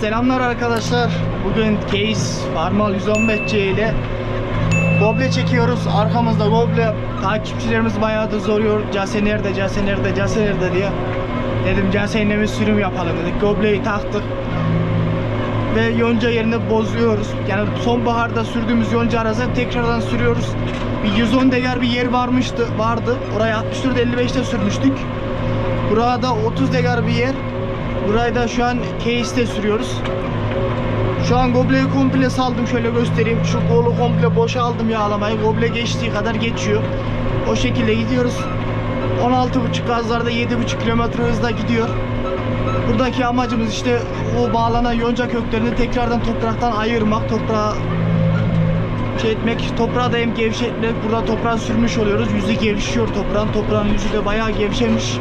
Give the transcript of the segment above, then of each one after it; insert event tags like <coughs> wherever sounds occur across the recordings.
Selamlar arkadaşlar. Bugün Case Farmal 115C ile Goble çekiyoruz. Arkamızda Goble. Takipçilerimiz bayağı da soruyor. Case nerede, Case nerede, Case nerede diye. Dedim Case'yle bir sürüm yapalım dedik. Goble'yi taktık. Ve yonca yerini bozuyoruz. Yani sonbaharda sürdüğümüz yonca arasında tekrardan sürüyoruz. Bir 110 degar bir yer varmıştı, vardı. Oraya 64-55'te sürmüştük. Burada 30 degar bir yer. Burayı da şu an case'te sürüyoruz. Şu an gobleyi komple saldım şöyle göstereyim. Şu kolu komple boşaldım yağlamayı. Goble geçtiği kadar geçiyor. O şekilde gidiyoruz. 16.5 gazlarda 7.5 kilometre hızla gidiyor. Buradaki amacımız işte o bağlanan yonca köklerini tekrardan topraktan ayırmak, toprağa şey etmek, toprağı da hem gevşetmek, burada toprağı sürmüş oluyoruz. Yüzü gevşiyor toprağın, toprağın yüzü de bayağı gevşemiş.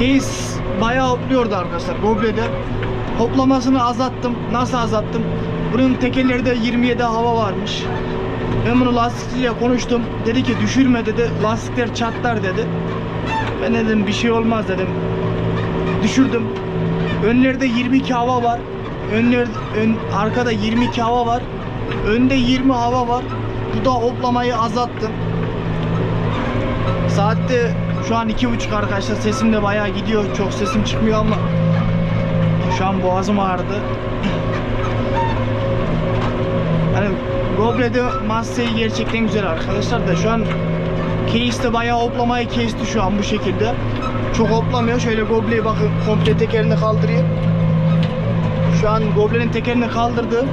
Case bayağı hopluyordu arkadaşlar Goble'de. Hoplamasını azalttım. Nasıl azalttım? Bunun tekerlerde 27 hava varmış. Ben bunu lastikçiyle konuştum. Dedi ki düşürme dedi. Lastikler çatlar dedi. Ben dedim bir şey olmaz dedim. Düşürdüm. Önlerde 22 hava var. Önler, ön, arkada 22 hava var. Önde 20 hava var. Bu da hoplamayı azalttım. Saatte şu an iki buçuk arkadaşlar sesim de bayağı gidiyor. Çok sesim çıkmıyor ama şu an boğazım ağrıdı. Hani Goble'de Massey gerçekten güzel arkadaşlar da şu an Case'de bayağı hoplamayı kesti şu an bu şekilde. Çok hoplamıyor. Şöyle Goble'yi bakın komple tekerini kaldırayım. Şu an Goble'nin tekerini kaldırdı.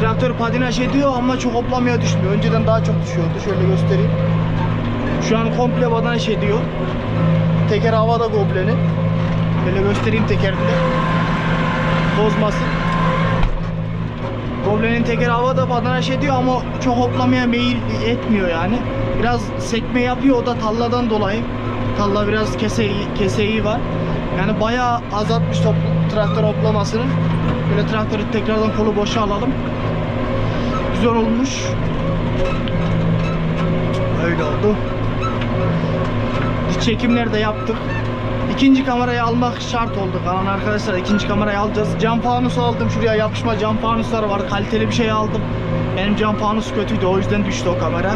Traktör patinaj ediyor ama çok hoplamaya düşmüyor. Önceden daha çok düşüyordu. Şöyle göstereyim. Şu an komple badanaş ediyor. Teker havada Goble'nin. Böyle göstereyim tekerini de. Bozmasın. Goble'nin teker havada badanaş ediyor ama çok hoplamaya meyil etmiyor yani. Biraz sekme yapıyor o da talladan dolayı. Talla biraz keseyi, keseyi var. Yani bayağı azaltmış top, traktör hoplamasını. Böyle traktörü tekrardan kolu boşa alalım. Güzel olmuş. Öyle oldu. Çekimler de yaptık. İkinci kamerayı almak şart oldu kalan arkadaşlar. İkinci kamerayı alacağız. Cam fanusu aldım. Şuraya yapışma cam fanusları var. Kaliteli bir şey aldım. Benim cam fanus kötüydü. O yüzden düştü o kamera.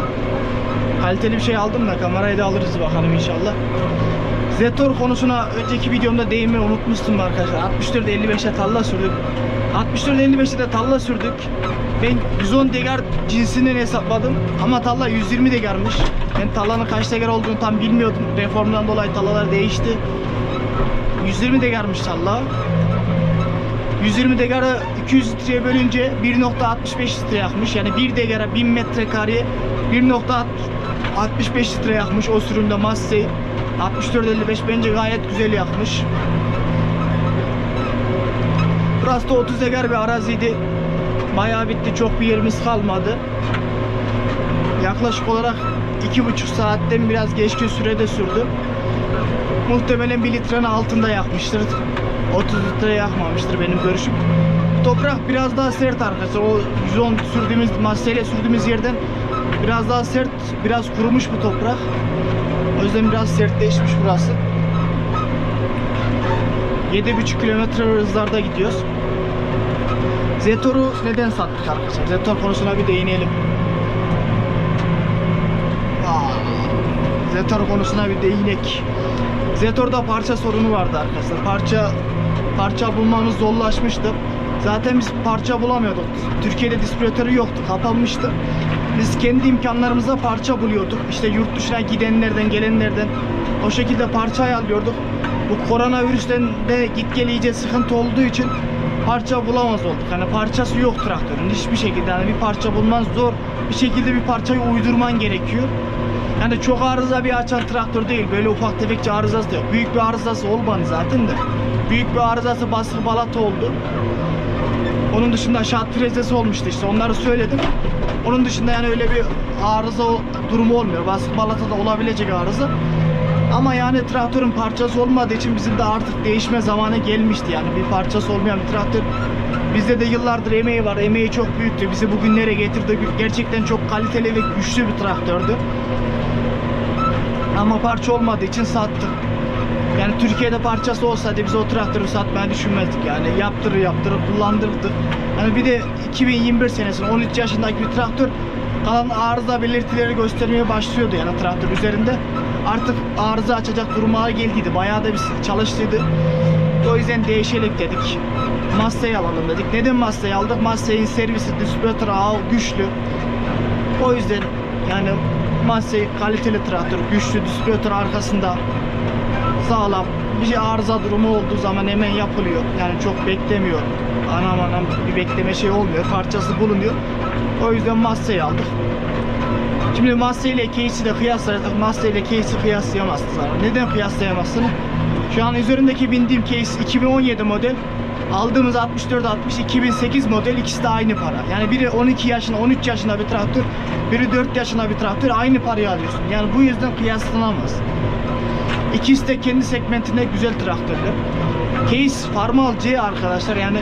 Kaliteli bir şey aldım da kamerayı da alırız bakalım inşallah. Zetor konusuna önceki videomda değinmeyi unutmuştum arkadaşlar. 64 55'e talla sürdük. 64 55'e de talla sürdük. Ben 110 degar cinsinden hesapladım ama talla 120 degarmış. Ben tallanın kaç degar olduğunu tam bilmiyordum. Reformdan dolayı tallalar değişti. 120 degarmış talla. 120 degarı 200 litreye bölünce 1.65 litre yakmış. Yani 1 degara 1000 metrekare 1.65 litre yakmış o sürümde Massey. 64-55 bence gayet güzel yakmış. Burası da 30 degar bir araziydi. Bayağı bitti. Çok bir yerimiz kalmadı. Yaklaşık olarak 2,5 saatten biraz geçkin sürede sürdü. Muhtemelen 1 litrenin altında yakmıştır. 30 litre yakmamıştır benim görüşüm. Toprak biraz daha sert arkadaşlar. O 110 sürdüğümüz masayla sürdüğümüz yerden biraz daha sert, biraz kurumuş bu toprak. O yüzden biraz sertleşmiş burası. 7,5 kilometre hızlarda gidiyoruz. Zetor'u neden sattık arkadaşlar? Zetor konusuna bir değinelim. Aa, Zetor konusuna bir değinek. Zetor'da parça sorunu vardı arkadaşlar. Parça parça bulmamız zorlaşmıştı. Zaten biz parça bulamıyorduk. Türkiye'de distribütörü yoktu, kapanmıştı. Biz kendi imkanlarımızla parça buluyorduk. İşte yurt dışına gidenlerden, gelenlerden o şekilde parça ayarlıyorduk. Bu koronavirüsten de git gel iyice sıkıntı olduğu için parça bulamaz olduk. Hani parçası yok traktörün hiçbir şekilde. Yani bir parça bulman zor. Bir şekilde bir parçayı uydurman gerekiyor. Yani çok arıza bir açan traktör değil. Böyle ufak tefekçe arızası da yok. Büyük bir arızası olmadı zaten de. Büyük bir arızası basık balata oldu. Onun dışında aşağı trezesi olmuştu işte onları söyledim. Onun dışında yani öyle bir arıza durumu olmuyor. Basık balatada olabilecek arıza. Ama yani traktörün parçası olmadığı için bizim de artık değişme zamanı gelmişti yani. Bir parçası olmayan bir traktör. Bizde de yıllardır emeği var. Emeği çok büyüktü bizi bugünlere getirdi? Gerçekten çok kaliteli ve güçlü bir traktördü. Ama parça olmadığı için sattık. Yani Türkiye'de parçası olsaydı biz o traktörü satmayı düşünmezdik yani. Yaptırır yaptırır kullandırırdık. Yani bir de 2021 senesinde 13 yaşındaki bir traktör kalan arıza belirtileri göstermeye başlıyordu yani traktör üzerinde. Artık arıza açacak duruma geldiydi. Bayağı da bir çalıştıydı. O yüzden değişelim dedik. Massey alalım dedik. Neden Massey aldık? Massey'in servisi, distribütör ağı güçlü. O yüzden yani Massey kaliteli traktör, güçlü distribütör arkasında sağlam. Bir şey arıza durumu olduğu zaman hemen yapılıyor. Yani çok beklemiyor. Anam anam bir bekleme şey olmuyor. Parçası bulunuyor. O yüzden Massey aldık. Şimdi Massey ile Case'i de kıyaslarsak Massey ile Case'i kıyaslayamazsın. Neden kıyaslayamazsın? Şu an üzerindeki bindiğim Case 2017 model. Aldığımız 6460 2008 model ikisi de aynı para. Yani biri 12 yaşında 13 yaşında bir traktör, biri 4 yaşında bir traktör aynı parayı alıyorsun. Yani bu yüzden kıyaslanamaz. İkisi de kendi segmentinde güzel traktörler. Case Farmal C arkadaşlar yani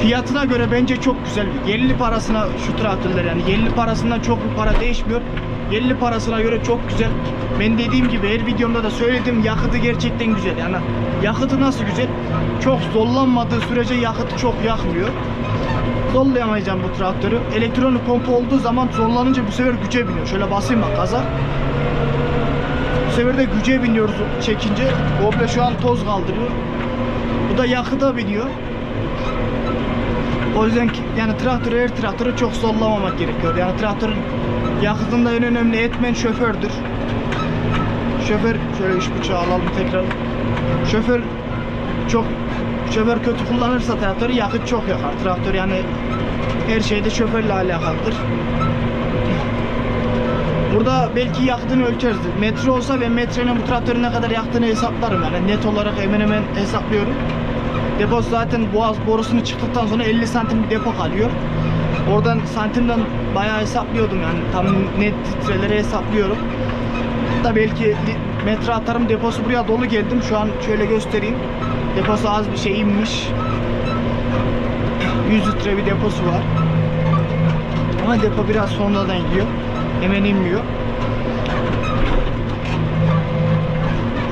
fiyatına göre bence çok güzel. Yerli parasına şu traktörler yani yerli parasından çok bir para değişmiyor. Yerli parasına göre çok güzel. Ben dediğim gibi her videomda da söyledim yakıtı gerçekten güzel. Yani yakıtı nasıl güzel? Çok zorlanmadığı sürece yakıtı çok yakmıyor. Zorlayamayacağım bu traktörü. Elektronik pompa olduğu zaman zorlanınca bu sefer güce biniyor. Şöyle basayım bak gaza. Bu sefer de güce biniyoruz çekince. Goble şu an toz kaldırıyor. Bu da yakıta biniyor. O yüzden yani traktörü her traktörü çok zorlamamak gerekiyor. Yani traktörün yakıtında en önemli etmen şofördür. Şoför şöyle üç bıçağı alalım tekrar. Şoför çok şoför kötü kullanırsa traktörü yakıt çok yakar. Traktör yani her şeyde şoförle alakalıdır. Burada belki yaktığını ölçeriz. Metre olsa ben metrenin bu traktörün ne kadar yaktığını hesaplarım yani net olarak hemen hemen hesaplıyorum. Depo zaten boğaz borusunu çıktıktan sonra 50 santim bir depo kalıyor. Oradan santimden bayağı hesaplıyordum yani tam net litreleri hesaplıyorum. Da belki metre atarım deposu buraya dolu geldim. Şu an şöyle göstereyim. Deposu az bir şey inmiş. 100 litre bir deposu var. Ama depo biraz sonradan gidiyor. Hemen inmiyor.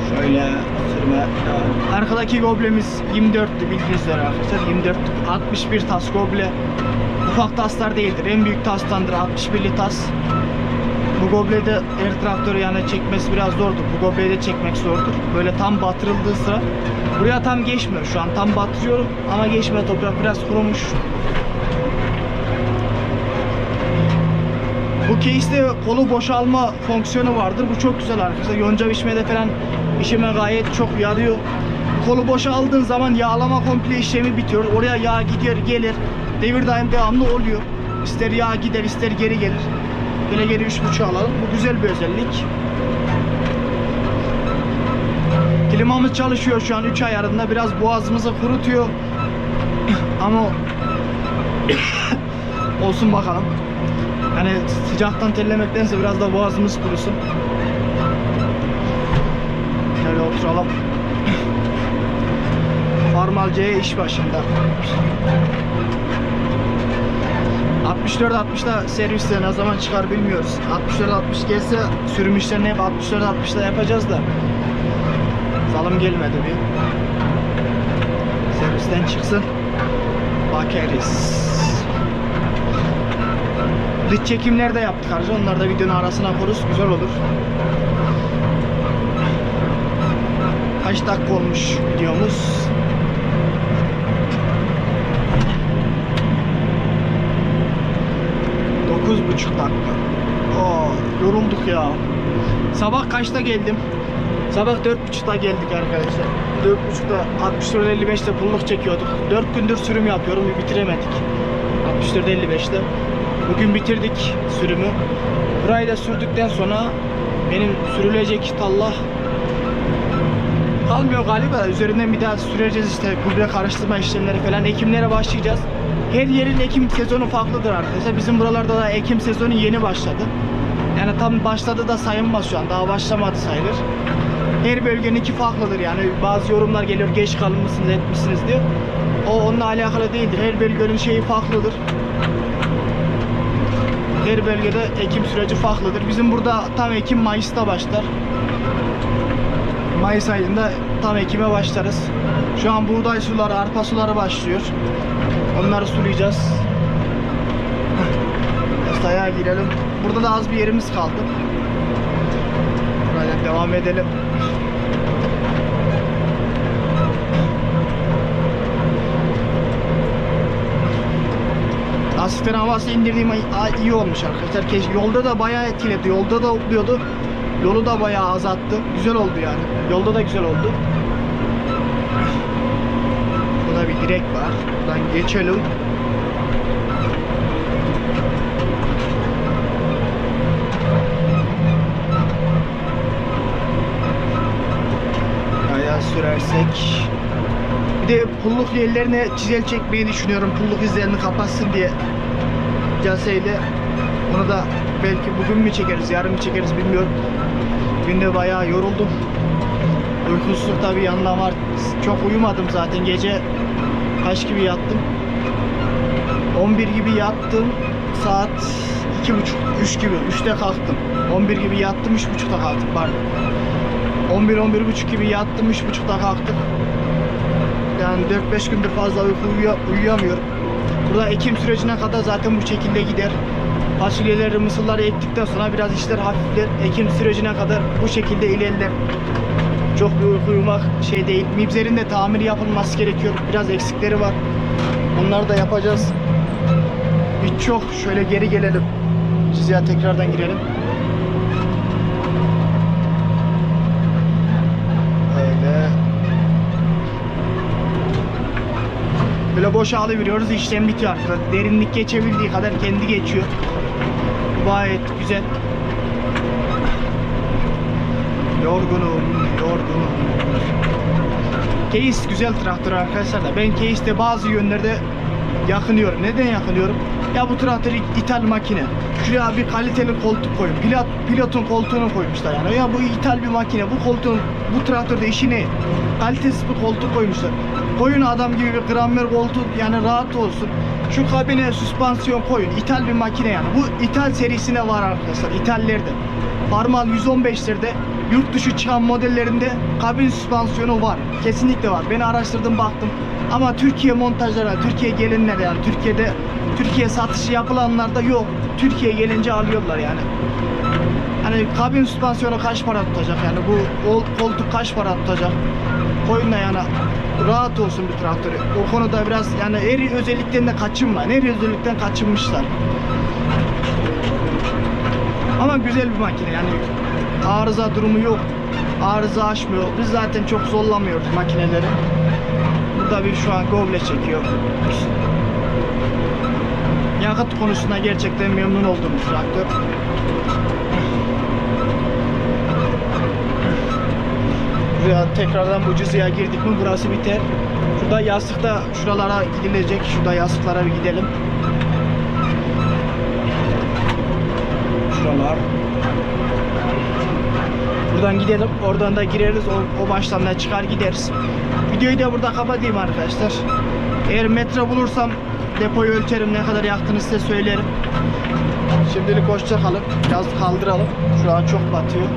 Şöyle. Arkadaki goblemiz 24'tü bildiğiniz üzere arkadaşlar. 24 61 tas goble. Ufak taslar değildir. En büyük tastandır 61'li tas. Bu goblede her traktörü yani çekmesi biraz zordur. Bu gobleyi de çekmek zordur. Böyle tam batırıldığı sıra. Buraya tam geçmiyor şu an. Tam batırıyorum ama geçmiyor. Toprak biraz kurumuş. Bu case'de kolu boşalma fonksiyonu vardır. Bu çok güzel arkadaşlar. Yonca biçmede falan işime gayet çok yarıyor. Kolu boşaldığın zaman yağlama komple işlemi bitiyor. Oraya yağ gider gelir. Devir daim devamlı oluyor. İster yağ gider ister geri gelir. Böyle geri 3.5 alalım. Bu güzel bir özellik. Klimamız çalışıyor şu an 3 ayarında. Biraz boğazımızı kurutuyor. <coughs> Ama <coughs> olsun bakalım. Hani sıcaktan terlemektense biraz da boğazımız kurusun. Oturalım. Farmal C iş başında. 64 60'da serviste ne zaman çıkar bilmiyoruz. 64 60 gelse sürüm işlerini hep 64 60'da yapacağız da. Zalım gelmedi bir. Servisten çıksın. Bakarız. Dış çekimler de yaptık ayrıca. Onları da videonun arasına koyarız. Güzel olur. Kaç dakika olmuş videomuz? Dokuz buçuk dakika. Oo, yorulduk ya. Sabah kaçta geldim? Sabah dört buçukta geldik arkadaşlar. Dört buçukta 64.55'te pulluk çekiyorduk. Dört gündür sürüm yapıyorum ve bitiremedik. 64.55'te. Bugün bitirdik sürümü. Burayı da sürdükten sonra benim sürülecek tallah kalmıyor galiba. Üzerinden bir daha süreceğiz işte gübre karıştırma işlemleri falan. Ekimlere başlayacağız. Her yerin ekim sezonu farklıdır arkadaşlar. Bizim buralarda da ekim sezonu yeni başladı. Yani tam başladı da sayılmaz şu an. Daha başlamadı sayılır. Her bölgeninki farklıdır yani. Bazı yorumlar geliyor geç kalmışsınız etmişsiniz diyor. O onunla alakalı değildir. Her bölgenin şeyi farklıdır. Her bölgede ekim süreci farklıdır. Bizim burada tam Ekim Mayıs'ta başlar. Mayıs ayında tam ekime başlarız. Şu an buğday suları, arpa suları başlıyor. Onları sulayacağız. Sayaya girelim. Burada da az bir yerimiz kaldı. Böyle devam edelim. Asitten havası indirdiğim iyi olmuş arkadaşlar. Yolda da bayağı etkiledi. Yolda da otluyordu. Yolu da bayağı azalttı. Güzel oldu yani. Yolda da güzel oldu. Burada bir direk var. Buradan geçelim. Ayağı sürersek. Bir de pulluk yerlerine çizel çekmeyi düşünüyorum. Pulluk izlerini kapatsın diye. Caseyle. Onu da belki bugün mü çekeriz, yarın mı çekeriz bilmiyorum. Günde bayağı yoruldum. Uykusuzluk tabii yanına var. Çok uyumadım zaten. Gece kaç gibi yattım? 11 gibi yattım. Saat 2.30, 3 gibi. 3'te kalktım. 11 gibi yattım, 3.30'da kalktım pardon. 11 11 buçuk gibi yattım 3 buçukta kalktım. Yani 4-5 gündür fazla uyku uyuya- uyuyamıyorum. Burada ekim sürecine kadar zaten bu şekilde gider. Fasulyeleri, mısırları ektikten sonra biraz işler hafifler. Ekim sürecine kadar bu şekilde ilerler. Çok bir uyku uyumak şey değil. Mibzerin de tamiri yapılması gerekiyor. Biraz eksikleri var. Onları da yapacağız. Birçok şöyle geri gelelim. Çizgiye tekrardan girelim. Öyle. Böyle boşa alıveriyoruz işlem bitiyor arkadaşlar. Derinlik geçebildiği kadar kendi geçiyor. Gayet güzel. Yorgunum, yorgunum. Case güzel traktör arkadaşlar da ben Case'de bazı yönlerde yakınıyorum. Neden yakınıyorum? Ya bu traktör ithal makine. Şuraya bir kaliteli koltuk koyun. Pilot, pilotun koltuğunu koymuşlar yani. Ya bu ithal bir makine. Bu koltuğun, bu traktörde işi ne? Kalitesiz bir koltuk koymuşlar. Koyun adam gibi bir grammer koltuk yani rahat olsun. Şu kabine süspansiyon koyun. İthal bir makine yani. Bu ithal serisine var arkadaşlar. İthallerde. Parmal 115'lerde yurt dışı çıkan modellerinde kabin süspansiyonu var. Kesinlikle var. Ben araştırdım baktım. Ama Türkiye montajlara, Türkiye gelinler yani Türkiye'de Türkiye satışı yapılanlarda yok. Türkiye gelince alıyorlar yani. Hani kabin süspansiyonu kaç para tutacak yani bu kol- koltuk kaç para tutacak? Koyun da yani rahat olsun bir traktörü. O konuda biraz yani her özellikten de kaçınma. Her özellikten kaçınmışlar. Ama güzel bir makine yani arıza durumu yok. Arıza açmıyor. Biz zaten çok zorlamıyoruz makineleri. Burada bir şu an goble çekiyor. Yakıt konusunda gerçekten memnun oldum bu traktör. Buraya tekrardan bu cızıya girdik mi burası biter. Şurada yastıkta şuralara gidilecek. Şurada yastıklara bir gidelim. Şuralar. Buradan gidelim. Oradan da gireriz. O, o baştan da çıkar gideriz. Videoyu da burada kapatayım arkadaşlar. Eğer metre bulursam depoyu ölçerim. Ne kadar yaktığını size söylerim. Şimdilik hoşça kalın. Biraz kaldıralım. Şu an çok batıyor.